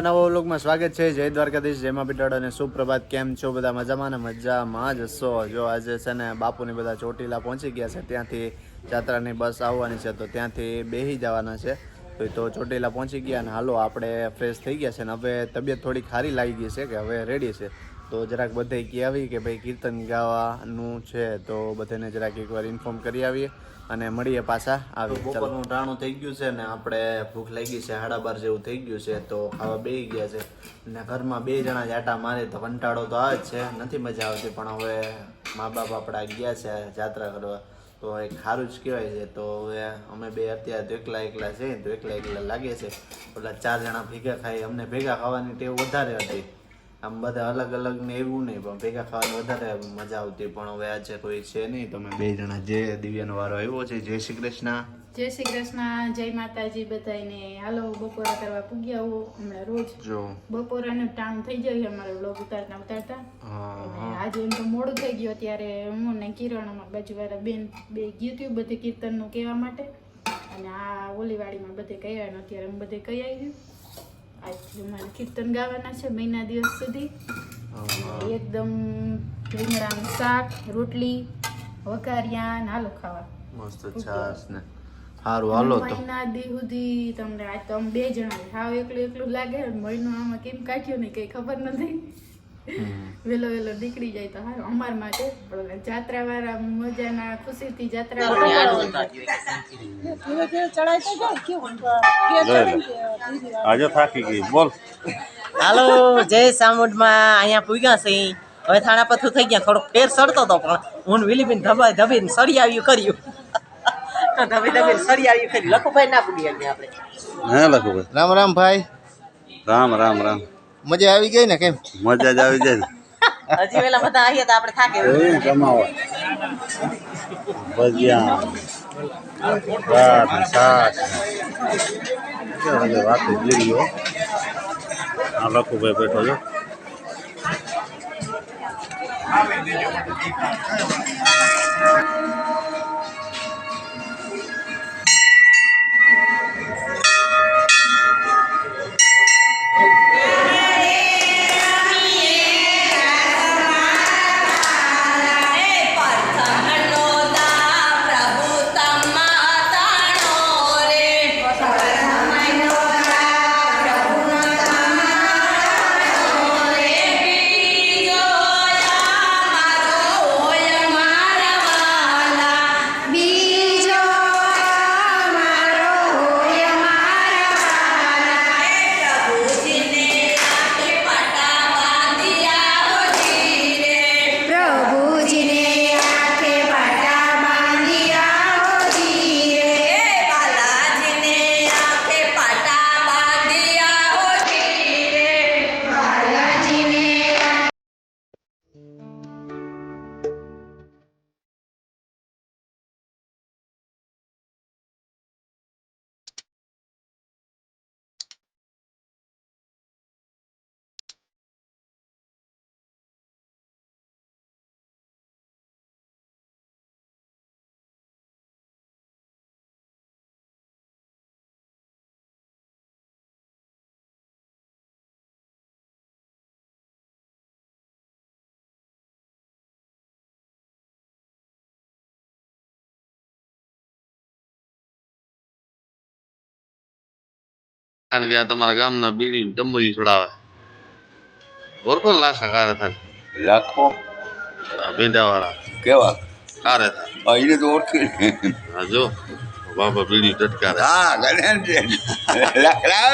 નવો વ્લોગમાં સ્વાગત છે. જય દ્વારકાધીશ જેમાં પીટાડ અને સુપ્રભાત. કેમ છો બધા? મજામાં ને મજામાં જ હશો જો આજે છે ને બાપુની બધા ચોટીલા પહોંચી ગયા છે. ત્યાંથી જાત્રાની બસ આવવાની છે, તો ત્યાંથી બેસી જવાના છે. તો તો ચોટીલા પહોંચી ગયા ને હાલો, આપણે ફ્રેશ થઈ ગયા છે ને. હવે તબિયત થોડી ખારી લાગી ગઈ છે કે હવે રેડી છે. તો જરાક બધે કહી આવી કે ભાઈ કીર્તન ગાવાનું છે તો બધાને જરાક એકવાર ઇન્ફોર્મ કરી આવીએ અને મળીએ પાછા. આવી બપોરનું ટાણું થઈ ગયું છે ને આપણે ભૂખ લાગી છે સાડા બાર જેવું થઈ ગયું છે તો ખાવા બે ગયા છે. ને ઘરમાં બે જણા જાટા મારે તો કંટાળો તો આવે જ છે નથી મજા આવતી પણ હવે મા બાપ આપણા ગયા છે જાત્રા કરવા તો એક સારું જ કહેવાય છે તો હવે અમે બે અત્યારે તો એકલા એકલા છે તો એકલા એકલા લાગે છે. ઓલા ચાર જણા ભેગા ખાઈ અમને ભેગા ખાવાની ટેવ વધારે હતી. આમ બધા અલગ અલગ ને એવું નહીં પણ ભેગા ખાવાની વધારે મજા આવતી. પણ હવે આજે કોઈ છે નહીં. તમે બે જણા જે દિવ્યાનો વારો આવ્યો છે જય શ્રી કૃષ્ણ. જય શ્રી કૃષ્ણ જય માતાજી બધાને હાલો બપોરા કરવા પૂગ્યા હો હમણાં રોજ. જો. બપોરાનું ટાણું થઈ જાય અમારે વ્લોગ ઉતારતા ઉતારતા. આજે એમ તો મોડું થઈ ગયું ત્યારે હું ને કિરણ અમારા બાજુવાળા બેન બે ગયું હતું બધે કીર્તનનું કહેવા માટે. અને આ ઓલીવાડીમાં બધે કહ્યા ને અત્યારે અમે બધે કહી આવી આજથી અમારે કીર્તન ગાવાના છે મહિના દિવસ સુધી. એકદમ રીંગણાનું શાક રોટલી વઘારિયા હાલો ખાવા. મસ્ત છાસ ને. સારું હાલો તો. મહિના દી સુધી તમને આજ તો અમે બે જણા હાવ એકલું એકલું લાગે મહિનો આમાં કેમ કાઢ્યો ને કઈ ખબર નથી. વેલો વેલો નીકળી જાય તો હારું. અમાર માટે જાત્રા વાળા મજાના ખુશીથી જાત્રા વાળા આજે થાકી ગઈ. બોલ. હાલો જય સામુડમાં. અહીંયા પૂગ્યા છે. હવે થાણા પથ્થું થઈ ગયા. થોડોક ફેર સડતો હતો પણ હું ને ધબાઈ ધબા ધબીને સળી આવ્યું કર્યું. તો ધબી ધબીને સળી આવ્યું કર્યું. લખુભાઈ ના પૂગી આપણે. હા લખુભાઈ? રામ રામ ભાઈ. રામ રામ રામ. મજા આવી ગઈ ને કેમ? મજા જ આવી જાય ને. હજી વેલા બધા આવીએ તો આપણે થાકે એ જમાવો ભજીયા ભાત ને શાક ને વાત જીરી હો આ લખુભાઈ બેઠો છો બીજો કારણ કે આ તમારા ગામના બીડી ડંબોલી છોડાવે ને લાખા કારે થાય. લાખો? ભીંડાવાળા કેવા? કારે થાય. એને તો ઓળખી. હા જો. બાબા બીડી ટટકારે હા ગણે લાકડા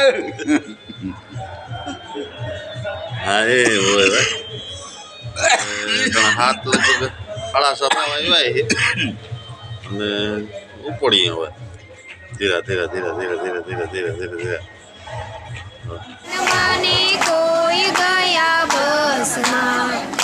હા એ હોય ભાઈ. હાથ લગભગ સાડા સભામાં આવ્યા અને ઉપડીએ હવે. ધીરા ધીરા ધીરા ધીરા ધીરા ધીરા ધીરા ધીરા ધીરા. મને કોઈ ગયા બસમાં.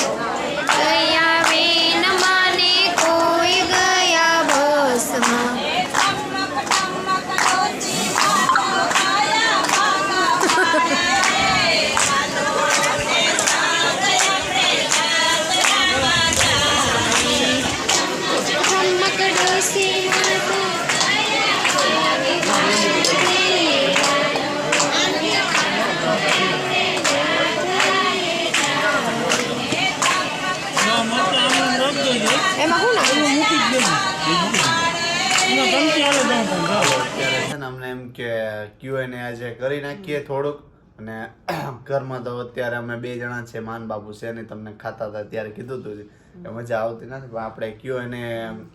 ક્યુએને આજે કરી નાખીએ થોડુંક. અને ઘરમાં તો અત્યારે અમે બે જણા છે માન બાપુ છે ને તમને ખાતા હતા ત્યારે કીધું હતું કે મજા આવતી નથી પણ આપણે ક્યુએને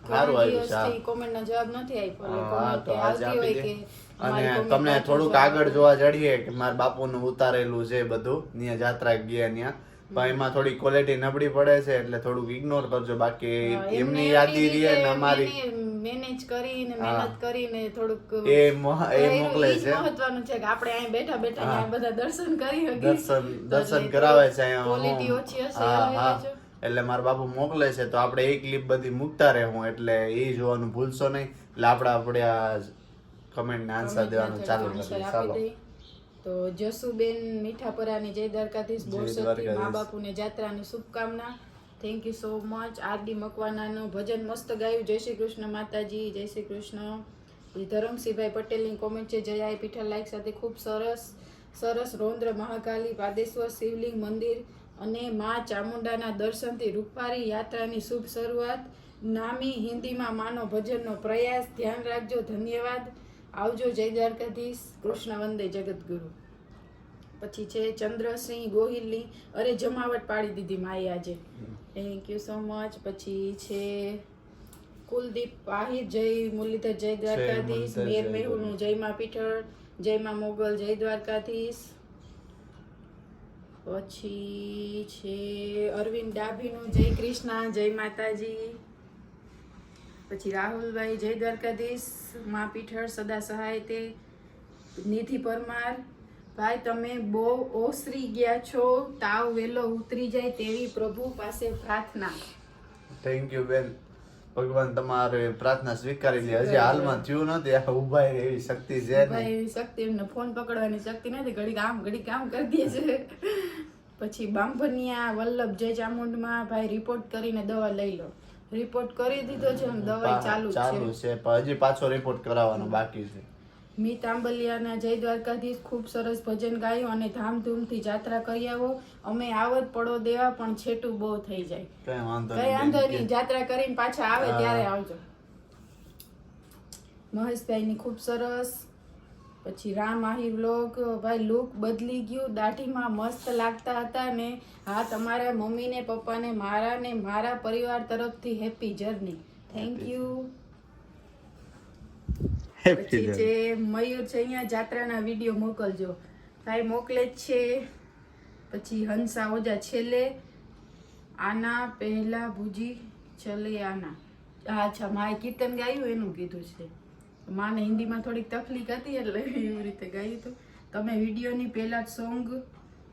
સારું આવ્યું છે. હા. જવાબ નથી આપ્યો હા તો આજે આપી દે. અને તમને થોડુંક આગળ જોવા ચડીએ કે મારા બાપુનું ઉતારેલું છે બધું ત્યાં જાત્રા ગયા ત્યાં. પણ એમાં થોડી ક્વોલિટી નબળી પડે છે એટલે થોડુંક ઇગ્નોર કરજો. બાકી એમની યાદી રહે ને અમારી. મેને- manage કરીને. મહેનત કરીને થોડુંક એ એ મોકલે છે. મહત્વનું છે કે આપણે અહીં બેઠા બેઠા અહીં બધા દર્શન કરી શકીએ. દર્શન દર્શન કરાવે છે અહીંયા ક્વોલિટી ઓછી હશે એટલે મારા બાપુ મોકલે છે તો આપણે એક ક્લિપ બધી મૂકતા રહેવું એટલે એ જોવાનું ભૂલશો નહીં. એટલે આપણે આપણે આ કમેન્ટ ને આન્સર દેવાનું ચાલુ કરીએ ચાલો. તો જસુબેન મીઠાપરાની જય દ્વારકાધીશ બોરસદથી. મા બાપુને જાત્રાની શુભકામના. Thank you so much RD મકવાનાનું ભજન મસ્ત ગાયું. જય શ્રી કૃષ્ણ માતાજી, જય શ્રી કૃષ્ણ. ધરમસિંહભાઈ પટેલની કોમેન્ટ છે, જય પીઠા લાઈક સાથે ખૂબ સરસ સરસ રૌદ્ર મહાકાલી પાદેશ્વર શિવલિંગ મંદિર અને મા ચામુંડાના દર્શનથી રૂપારી યાત્રાની શુભ શરૂઆત. નામી હિન્દીમાં માનો ભજનનો પ્રયાસ. ધ્યાન રાખજો. ધન્યવાદ. આવજો જય દ્વારકાધીશ. કૃષ્ણ વંદે જગતગુરુ પછી છે ચંદ્રસિંહ ગોહિલની અરે જમાવટ પાડી દીધી માએ આજે. થેન્ક યુ સો મચ પછી છે કુલદીપ આહિર જય મુરલીધર જય દ્વારકાધીશ મેર જય મેહુલનું જય માં પીઠળ જય માં મોગલ જય દ્વારકાધીશ. પછી છે અરવિંદ ડાભીનું જય કૃષ્ણ જય માતાજી. પછી રાહુલભાઈ જય દ્વારકાધીશ મા પીઠળ સદા સહાય તે નિધિ પરમાર. ભાઈ તમે બહુ ઓસરી ગયા છો તાવ વેલો ઉતરી જાય તેવી પ્રભુ પાસે પ્રાર્થના. થેન્ક યુ બેન. ભગવાન તમારે પ્રાર્થના સ્વીકારી લે. હજી હાલમાં થયું નથી. આ ઊભા એવી શક્તિ છે એવી શક્તિ એમને ફોન પકડવાની શક્તિ નથી. ઘડી કામ ઘડી કામ કરી દે છે. પછી બાંભનિયા વલ્લભ જય ચામુંડમાં ભાઈ રિપોર્ટ કરીને દવા લઈ લો. રિપોર્ટ કરી દીધો છે દવાઈ ચાલુ ચાલુ છે. છે પણ હજી પાછો રિપોર્ટ કરાવવાનો બાકી છે. મી તાંબલિયાના જય દ્વારકાધીશ ખૂબ સરસ ભજન ગાયું અને ધામધૂમથી જાત્રા કરી આવો. અમે આવત પડો દેવા પણ છેટું બહુ થઈ જાય. કઈ વાંધો નહીં જાત્રા કરીને પાછા આવે ત્યારે આવજો. મહેશભાઈની ખૂબ સરસ. પછી રામ આહિર વ્લોગ ભાઈ લુક બદલી ગયું. દાઢીમાં મસ્ત લાગતા હતા ને હા તમારા મમ્મીને પપ્પાને મારા ને મારા પરિવાર તરફથી હેપી જર્ની. થેન્ક યુ પછી છે મયુર છે અહીંયા જાત્રાના વીડિયો મોકલજો. ભાઈ મોકલે જ છે. પછી હંસા ઓજા છેલ્લે આના પહેલા ભુજી ચલે આના. અચ્છા માએ કીર્તન ગાયું એનું કીધું છે. માને હિન્દીમાં થોડીક તકલીફ હતી એટલે એવી રીતે ગાયું હતું. તમે વિડીયોની પહેલાં સોંગ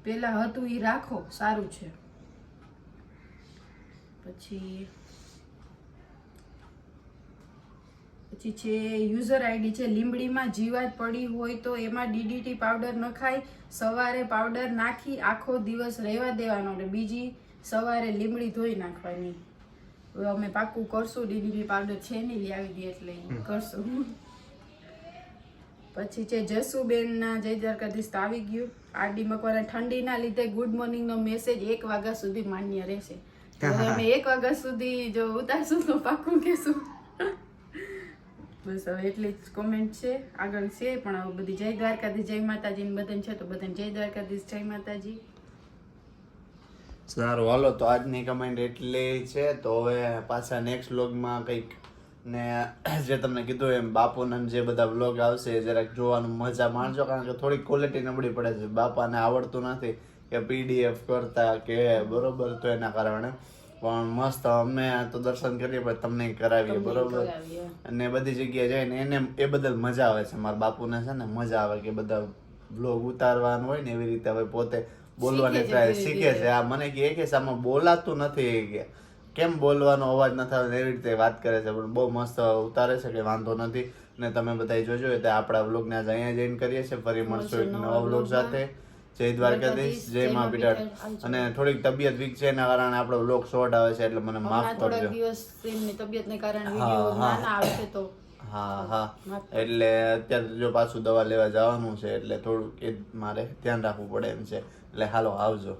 પહેલાં હતું એ રાખો સારું છે. પછી પછી છે યુઝર આઈડી છે લીંબડીમાં જીવાત પડી હોય તો એમાં ડીડીટી પાવડર નખાય સવારે પાવડર નાખી આખો દિવસ રહેવા દેવાનો અને બીજી સવારે લીંબડી ધોઈ નાખવાની. હવે અમે પાકું કરશું ડીડીટી પાવડર છે નહીં લાવી આવી દે એટલે કરશું. પછી છે જસુબેનના જય દ્વારકાધીશ આવી ગયું. આરડી મકવાના ઠંડીના લીધે ગુડ મોર્નિંગનો મેસેજ એક વાગ્યા સુધી માન્ય રહેશે. અમે એક વાગ્યા સુધી જો ઉતારશું તો પાકું કહેશું. બસ હવે એટલી જ કોમેન્ટ છે. આગળ છે, પણ હવે બધી જય દ્વારકાધીશ, જય માતાજી બધાને છે, તો બધાને જય દ્વારકાધીશ, જય માતાજી. સારું, હાલો, તો આજની કમેન્ટ એટલી છે, તો હવે પાછા નેક્સ્ટ વ્લોગમાં કંઈક ને જે તમને કીધું એમ, બાપુના જે બધા વ્લોગ આવશે જરાક જોવાનું મજા માણજો, કારણ કે થોડી ક્વોલિટી નબળી પડે છે. બાપાને આવડતું નથી કે પીડીએફ કરતા કે બરોબર, તો એના કારણે. પણ મસ્ત અમે તો દર્શન કરીએ પણ તમને કરાવીએ બરોબર? અને બધી જગ્યાએ જઈને એને એ બદલ મજા આવે છે. મારા બાપુને છે ને મજા આવે કે બધા બ્લોગ ઉતારવાનું હોય ને એવી રીતે હવે પોતે બોલવાની ટ્રાય શીખે છે. આ મને કહે કે આમાં બોલાતું નથી એ કે. કેમ બોલવાનો અવાજ ન થાય એવી રીતે વાત કરે છે. પણ બહુ મસ્ત ઉતારે છે કે વાંધો નથી. ને તમે બધા જોજો એટલે આપણા વ્લોગને આજે અહીંયા જઈને કરીએ છીએ. ફરી મળશું એક નવા વ્લોગ સાથે. જય દ્વારકાધીશ જય મા પીઠાડ અને થોડીક તબિયત વીક છે એના કારણે આપણો વ્લોગ શોર્ટ આવે છે એટલે મને માફ કરજો. થોડા દિવસ એમની તબિયતને કારણે હા, ના. આવશે તો હા હા. એટલે અત્યારે જો પાછું દવા લેવા જવાનું છે એટલે થોડુંક એ મારે ધ્યાન રાખવું પડે એમ છે. એટલે હાલો આવજો.